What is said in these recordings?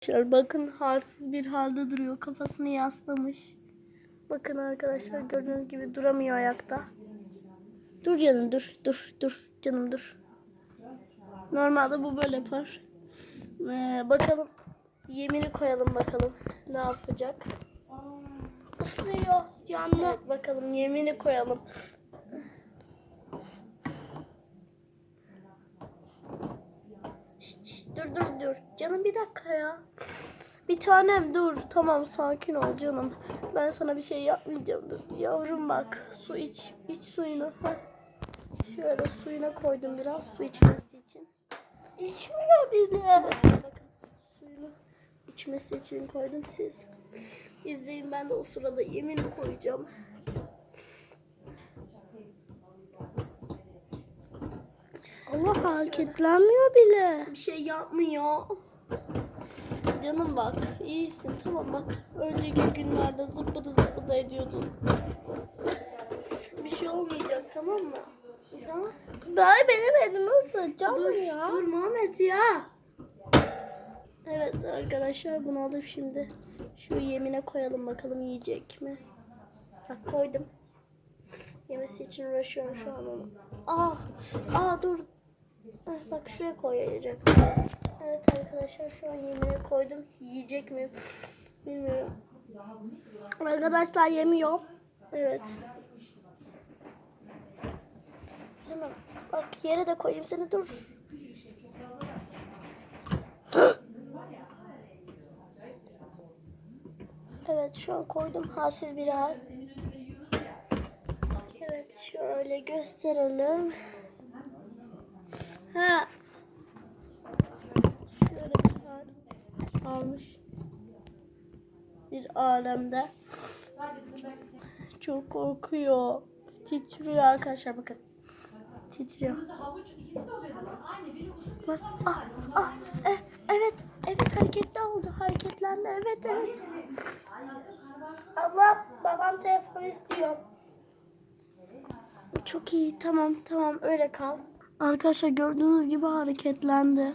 Arkadaşlar bakın halsiz bir halde duruyor. Kafasını yaslamış. Bakın arkadaşlar gördüğünüz gibi duramıyor ayakta. Dur canım dur dur dur canım dur. Normalde bu böyle yapar. Ee, bakalım yemini koyalım bakalım ne yapacak. Isırıyor canlı. Bakalım yemini koyalım. Şş, şş, dur dur dur. Canım bir dakika ya. Bir tanem dur. Tamam sakin ol canım. Ben sana bir şey yapmayacağım. Dur. Yavrum bak. Su iç. İç suyunu. Heh. Şöyle suyuna koydum biraz su içmesi için. İçmiyor bile. Bakın suyunu içmesi için koydum siz. İzleyin ben de o sırada yemini koyacağım. Allah hareketlenmiyor bile. Bir şey yapmıyor. Canım bak iyisin tamam bak. Önceki günlerde zıppıdı zıppıdı ediyordun. Bir şey olmayacak tamam mı? Tamam. Ben benim elim nasıl canım dur, ya. Dur Muhammed ya. Evet arkadaşlar bunu alıp şimdi şu yemine koyalım bakalım yiyecek mi? Bak koydum. Yemesi için uğraşıyorum şu an onu. Aa, aa dur. Ah, Bak şuraya koyacaksın. Evet arkadaşlar şu an yemeğe koydum. Yiyecek mi? Bilmiyorum. Arkadaşlar yemiyor. Evet. Tamam. Bak yere de koyayım seni dur. Evet şu an koydum halsiz bir hal. Evet şöyle gösterelim. Ha. Şöyle almış. Bir alemde. Çok korkuyor. Titriyor arkadaşlar bakın. Titriyor. Bak, ah, ah, eh, evet, evet hareketli oldu, hareketlendi, evet, evet. Abla, babam telefon istiyor. Çok iyi, tamam, tamam, öyle kal. Arkadaşlar gördüğünüz gibi hareketlendi.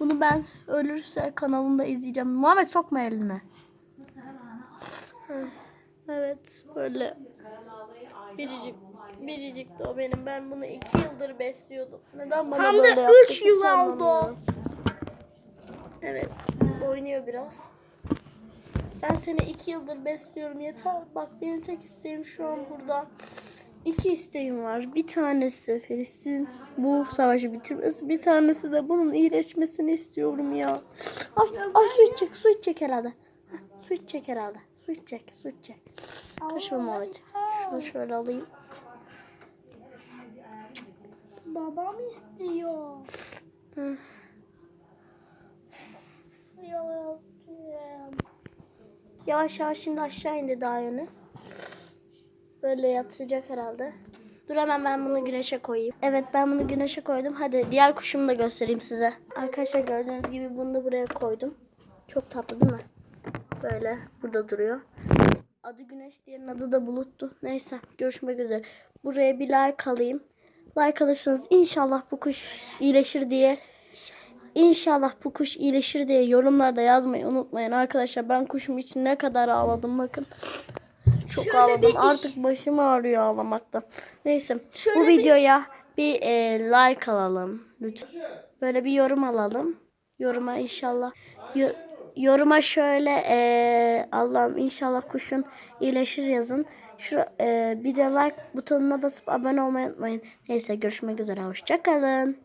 Bunu ben ölürse kanalımda izleyeceğim. Muhammed sokma eline. Evet, böyle biricik, biricik de o benim. Ben bunu iki yıldır besliyordum. Neden bana Hem de böyle yaptı üç yıl oldu. Evet, oynuyor biraz. Ben seni iki yıldır besliyorum yeter. Bak benim tek isteğim şu an burada. İki isteğim var. Bir tanesi Filistin bu savaşı bitirmesi. Bir tanesi de bunun iyileşmesini istiyorum ya. Ay, ay su içecek, su içecek herhalde. Heh, su içecek herhalde. Su içecek, su içecek. Kaçma Muhammed. Şunu şöyle alayım. Babam istiyor. Hı. Yavaş yavaş şimdi aşağı indi daha yeni. Böyle yatacak herhalde. Dur hemen ben bunu güneşe koyayım. Evet ben bunu güneşe koydum. Hadi diğer kuşumu da göstereyim size. Arkadaşlar gördüğünüz gibi bunu da buraya koydum. Çok tatlı değil mi? Böyle burada duruyor. Adı Güneş, diğerinin adı da Bulut'tu. Neyse görüşmek üzere. Buraya bir like alayım. Like alırsanız inşallah bu kuş iyileşir diye İnşallah bu kuş iyileşir diye yorumlarda yazmayı unutmayın arkadaşlar. Ben kuşum için ne kadar ağladım bakın. Çok Şöyle ağladım. bir Artık başım ağrıyor ağlamaktan. Neyse Şöyle bu bir- videoya bir e, like alalım lütfen. Böyle bir yorum alalım. Yoruma inşallah. Yo- yoruma şöyle e, Allah'ım inşallah kuşun iyileşir yazın. Şu e, bir de like butonuna basıp abone olmayı unutmayın. Neyse görüşmek üzere. Hoşçakalın.